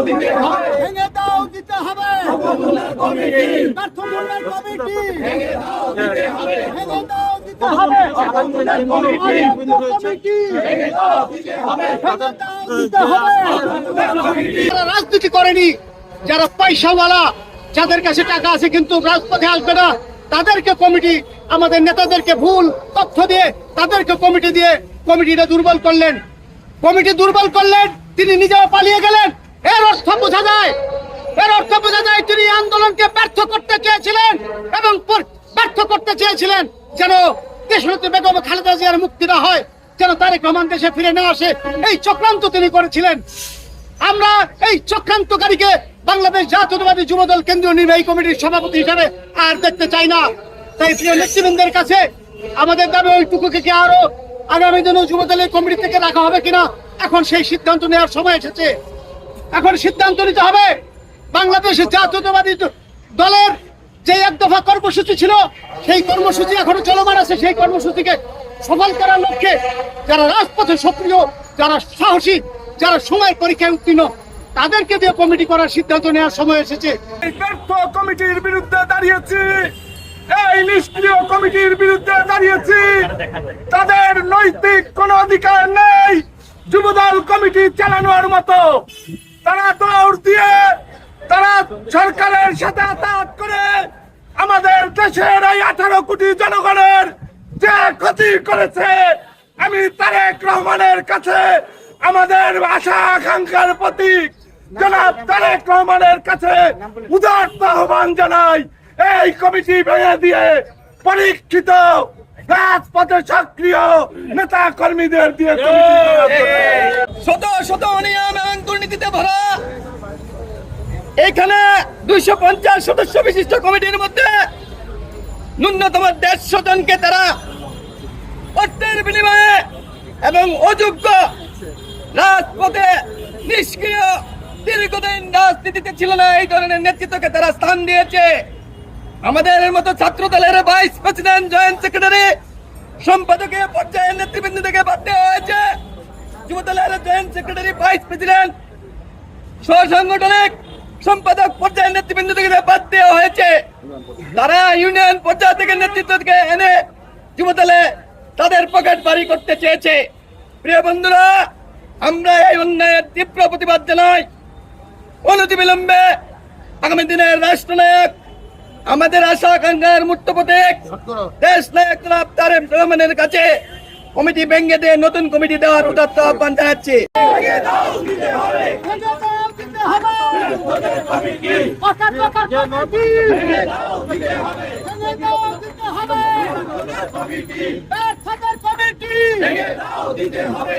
ভেঙে দাও দিতে হবে। ব্যর্থ মূল্যের কমিটি। ভেঙে দাও দিতে হবে। কমিটি। ভেঙে দাও দিতে হবে। যারা রাজনীতি করেনি যারা পয়সাওয়ালা যাদের কাছে টাকা আছে কিন্তু রাজপথে আসবে না তাদেরকে কমিটি আমাদের নেতাদেরকে ভুল তথ্য দিয়ে তাদেরকে কমিটি দিয়ে কমিটিটা দুর্বল করলেন। কমিটি দুর্বল করলেন তিনি নিজেও পালিয়ে গেলেন। এর অর্থ বোঝা যায়। এর অর্থ বোঝা যায় তিনি আন্দোলনকে ব্যর্থ করতে চেয়েছিলেন এবং ব্যর্থ করতে চেয়েছিলেন যেন দেশনেত্রী বেগম খালেদা জিয়ার মুক্তি না হয়, যেন তারেক রহমান দেশে ফিরে না আসে। এই চক্রান্ত তিনি করেছিলেন। আমরা এই চক্রান্তকারীকে বাংলাদেশ জাতীয়তাবাদী যুবদল কেন্দ্রীয় নির্বাহী কমিটির সভাপতি হিসেবে আর দেখতে চাই না। তাই প্রিয় নেতৃবৃন্দের কাছে আমাদের দাবি, ওইটুকুকে কি আরও আগামী দিনে যুবদলের কমিটি থেকে রাখা হবে কিনা? এখন সেই সিদ্ধান্ত নেওয়ার সময় এসেছে। এখন সিদ্ধান্ত নিতে হবে। বাংলাদেশের জাতীয়তাবাদী দলের যে এক দফা কর্মসূচি ছিল, সেই কর্মসূচি এখনও চলমান আছে। সেই কর্মসূচিকে সফল করার লক্ষ্যে যারা রাজপথে সক্রিয়, যারা সাহসী, যারা সময় পরীক্ষায় উত্তীর্ণ, তাদেরকে দিয়ে কমিটি করার সিদ্ধান্ত নেওয়ার সময় এসেছে। ব্যর্থ কমিটির বিরুদ্ধে দাঁড়িয়েছি, এই নিষ্ক্রিয় কমিটির বিরুদ্ধে দাঁড়িয়েছি। তাদের নৈতিক কোনো অধিকার নেই। যুবদল কমিটি চালানোর মতো। সরকারের সাথে আতাত করে আমাদের দেশের এই আঠারো কোটি জনগণের যে ক্ষতি করেছে, আমি তারেক রহমানের কাছে আমাদের আশা আকাঙ্ক্ষার প্রতীক। জনাব তারেক রহমানের কাছে উদার্ত আহ্বান জানাই, এই কমিটি ভেঙে দিয়ে পরীক্ষিত রাজপথে সক্রিয় নেতা কর্মীদের দিয়ে শত শত অনিয়ম এবং দুর্নীতিতে ভরা এখানে দুইশো পঞ্চাশ সদস্য বিশিষ্ট কমিটির মধ্যে ন্যূনতম দেড়শো জনকে তারা অর্থের বিনিময়ে এবং অযোগ্য রাজপথে নিষ্ক্রিয় দীর্ঘদিন রাজনীতিতে ছিল না, এই ধরনের নেতৃত্বকে তারা স্থান দিয়েছে। আমাদের মতো ছাত্র দলের ভাইস প্রেসিডেন্ট, জয়েন্ট সেক্রেটারি, সম্পাদকীয় পর্যায়ে নেতৃবৃন্দ থেকে বাদ দেওয়া হয়েছে। যুবদলের জয়েন্ট সেক্রেটারি, ভাইস প্রেসিডেন্ট সহসাংগঠনিক সম্পাদক পর্যায়ের নেতৃবৃন্দ থেকে বাদ দেওয়া হয়েছে। তারা ইউনিয়ন পর্যায় থেকে নেতৃত্ব থেকে এনে যুবদলে তাদের পকেট বাড়ি করতে চেয়েছে। প্রিয় বন্ধুরা, আমরা এই অন্যায়ের তীব্র প্রতিবাদ জানাই। অনতি বিলম্বে আগামী দিনের রাষ্ট্রনায়ক, আমাদের আশা আকাঙ্ক্ষার মূর্ত প্রতীক, দেশ নায়ক জনাব রহমানের কাছে কমিটি ভেঙে দিয়ে নতুন কমিটি দেওয়ার উদাত্ত আহ্বান জানাচ্ছি। ভেঙে দাও দিতে হবে পাকার পাকার কমিটি ভেঙে দাও দিতে হবে ব্যর্থতার কমিটি ভেঙে দাও দিতে হবে